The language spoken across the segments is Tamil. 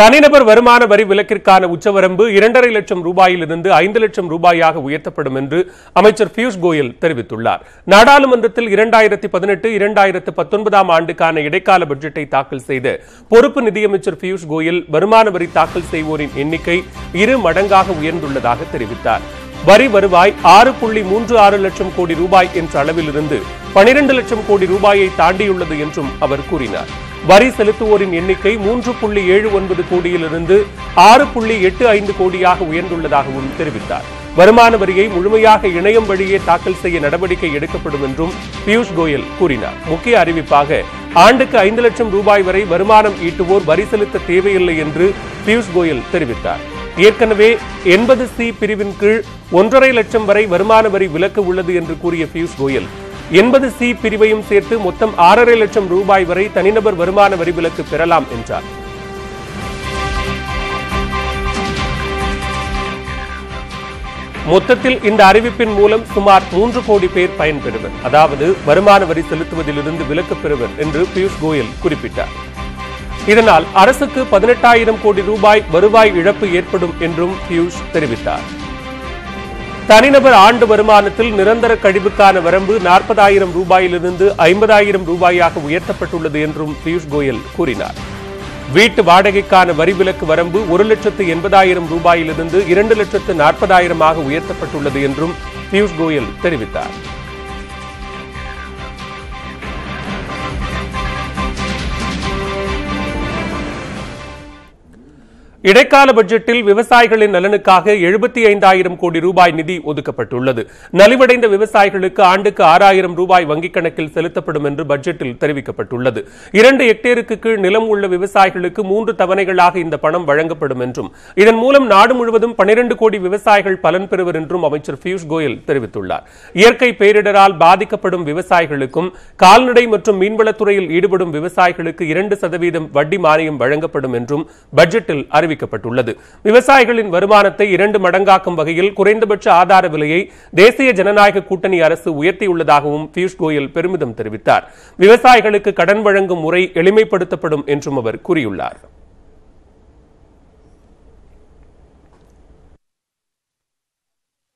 தனிநபர் வருமான வரி விலக்கிற்கான உச்சவரம்பு இரண்டரை லட்சம் ரூபாயிலிருந்து ஐந்து லட்சம் ரூபாயாக உயர்த்தப்படும் என்று அமைச்சர் பியூஷ் கோயல் தெரிவித்துள்ளார். நாடாளுமன்றத்தில் இரண்டாயிரத்தி பதினெட்டு இரண்டாயிரத்து பத்தொன்பதாம் ஆண்டுக்கான இடைக்கால பட்ஜெட்டை தாக்கல் செய்த பொறுப்பு நிதியமைச்சர் பியூஷ் கோயல் வருமான வரி தாக்கல் செய்வோரின் எண்ணிக்கை இரு மடங்காக உயர்ந்துள்ளதாக தெரிவித்தார். வரி வருவாய் ஆறு புள்ளி மூன்று ஆறு லட்சம் கோடி ரூபாய் என்ற அளவிலிருந்து பனிரெண்டு லட்சம் கோடி ரூபாயை தாண்டியுள்ளது என்றும் அவர் கூறினார். வரி செலுத்துவோரின் எண்ணிக்கை மூன்று புள்ளி ஏழு ஒன்பது கோடியிலிருந்து ஆறு புள்ளி எட்டு ஐந்து கோடியாக உயர்ந்துள்ளதாகவும் தெரிவித்தார். வருமான வரியை முழுமையாக இணையம் வழியே தாக்கல் செய்ய நடவடிக்கை எடுக்கப்படும் என்றும் பியூஷ் கோயல் கூறினார். முக்கிய அறிவிப்பாக ஆண்டுக்கு ஐந்து லட்சம் ரூபாய் வரை வருமானம் ஈட்டுவோர் வரி செலுத்த தேவையில்லை என்று பியூஷ் கோயல் தெரிவித்தார். ஏற்கனவே எண்பது சி பிரிவின் கீழ் ஒன்றரை லட்சம் வரை வருமான வரி விலக்கு உள்ளது என்று கூறிய பியூஷ் கோயல் எண்பது சி பிரிவையும் சேர்த்து மொத்தம் ஆறரை லட்சம் ரூபாய் வரை தனிநபர் வருமான வரி விலக்கு பெறலாம் என்றார். மொத்தத்தில் இந்த அறிவிப்பின் மூலம் சுமார் மூன்று கோடி பேர் பயன்பெறுவர். அதாவது வருமான வரி செலுத்துவதிலிருந்து விலக்கு பெறுவர் என்று பியூஷ் கோயல் குறிப்பிட்டார். இதனால் அரசுக்கு பதினெட்டாயிரம் கோடி ரூபாய் வருவாய் இழப்பு ஏற்படும் என்றும் பியூஷ் தெரிவித்தார். தனிநபர் ஆண்டு வருமானத்தில் நிரந்தர கழிவுக்கான வரம்பு நாற்பதாயிரம் ரூபாயிலிருந்து ஐம்பதாயிரம் ரூபாயாக உயர்த்தப்பட்டுள்ளது என்றும் பியூஷ் கோயல் கூறினார். வீட்டு வாடகைக்கான வரி விலக்கு வரம்பு ஒரு லட்சத்து எண்பதாயிரம் ரூபாயிலிருந்து இரண்டு லட்சத்து நாற்பதாயிரமாக உயர்த்தப்பட்டுள்ளது என்றும் பியூஷ் கோயல் தெரிவித்தார். இடைக்கால பட்ஜெட்டில் விவசாயிகளின் நலனுக்காக எழுபத்தி ஐந்தாயிரம் கோடி ரூபாய் நிதி ஒதுக்கப்பட்டுள்ளது. நலிவடைந்த விவசாயிகளுக்கு ஆண்டுக்கு ஆறாயிரம் ரூபாய் வங்கிக் கணக்கில் செலுத்தப்படும் என்று பட்ஜெட்டில் தெரிவிக்கப்பட்டுள்ளது. இரண்டு ஹெக்டேருக்கு கீழ் நிலம் உள்ள விவசாயிகளுக்கு மூன்று தவணைகளாக இந்த பணம் வழங்கப்படும் என்றும் இதன் மூலம் நாடு முழுவதும் பனிரண்டு கோடி விவசாயிகள் பலன் பெறுவர் என்றும் அமைச்சர் பியூஷ் கோயல் தெரிவித்துள்ளார். இயற்கை பேரிடரால் பாதிக்கப்படும் விவசாயிகளுக்கும் கால்நடை மற்றும் மீன்வளத்துறையில் ஈடுபடும் விவசாயிகளுக்கு இரண்டு சதவீதம் வட்டி மானியம் வழங்கப்படும் என்றும் பட்ஜெட்டில் அறிவிக்கப்பட்டுள்ளது. அறிவிக்கப்பட்டுள்ளது விவசாயிகளின் வருமானத்தை இரண்டு மடங்காக்கும் வகையில் குறைந்தபட்ச ஆதார விலையை தேசிய ஜனநாயக கூட்டணி அரசு உயர்த்தியுள்ளதாகவும் பியூஷ் கோயல் பெருமிதம் தெரிவித்தார். விவசாயிகளுக்கு கடன் வழங்கும் முறை எளிமைப்படுத்தப்படும் என்றும் அவர் கூறியுள்ளார்.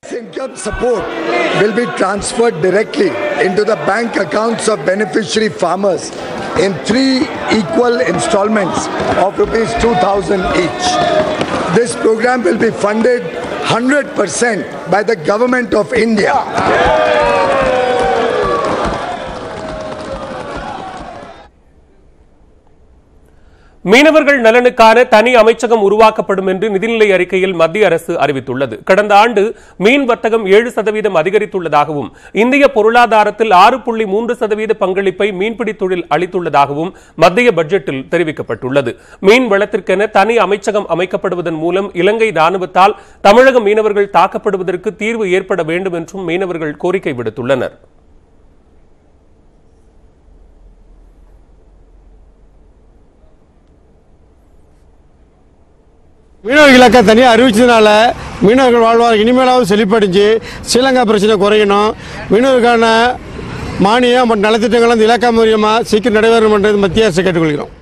Income support will be transferred directly into the bank accounts of beneficiary farmers. In three equal installments of rupees 2000 each. This program will be funded 100% by the government of India. மீனவர்கள் நலனுக்கான தனி அமைச்சகம் உருவாக்கப்படும் என்று நிதிநிலை அறிக்கையில் மத்திய அரசு அறிவித்துள்ளது. கடந்த ஆண்டு மீன் வர்த்தகம் ஏழு சதவீதம் அதிகரித்துள்ளதாகவும் இந்திய பொருளாதாரத்தில் ஆறு புள்ளி மூன்று சதவீத பங்களிப்பை மீன்பிடி தொழில் அளித்துள்ளதாகவும் மத்திய பட்ஜெட்டில் தெரிவிக்கப்பட்டுள்ளது. மீன் வளத்திற்கென தனி அமைச்சகம் அமைக்கப்படுவதன் மூலம் இலங்கை ராணுவத்தால் தமிழக மீனவர்கள் தாக்கப்படுவதற்கு தீர்வு ஏற்பட வேண்டும் என்றும் மீனவர்கள் கோரிக்கை விடுத்துள்ளனர் இலக்கை தனியாக அறிவிச்சதுனால மீனவர்கள் வாழ்வார் இனிமேலாவது செழிப்படைஞ்சு ஸ்ரீலங்கா பிரச்சனை குறையணும். மீனவர்களுக்கான மானியம் மற்றும் நலத்திட்டங்கள் வந்து இலக்கா மூலியமாக சீக்கிரம் நடைபெறும் என்றது மத்திய அரசு கேட்டுக்கொள்கிறோம்.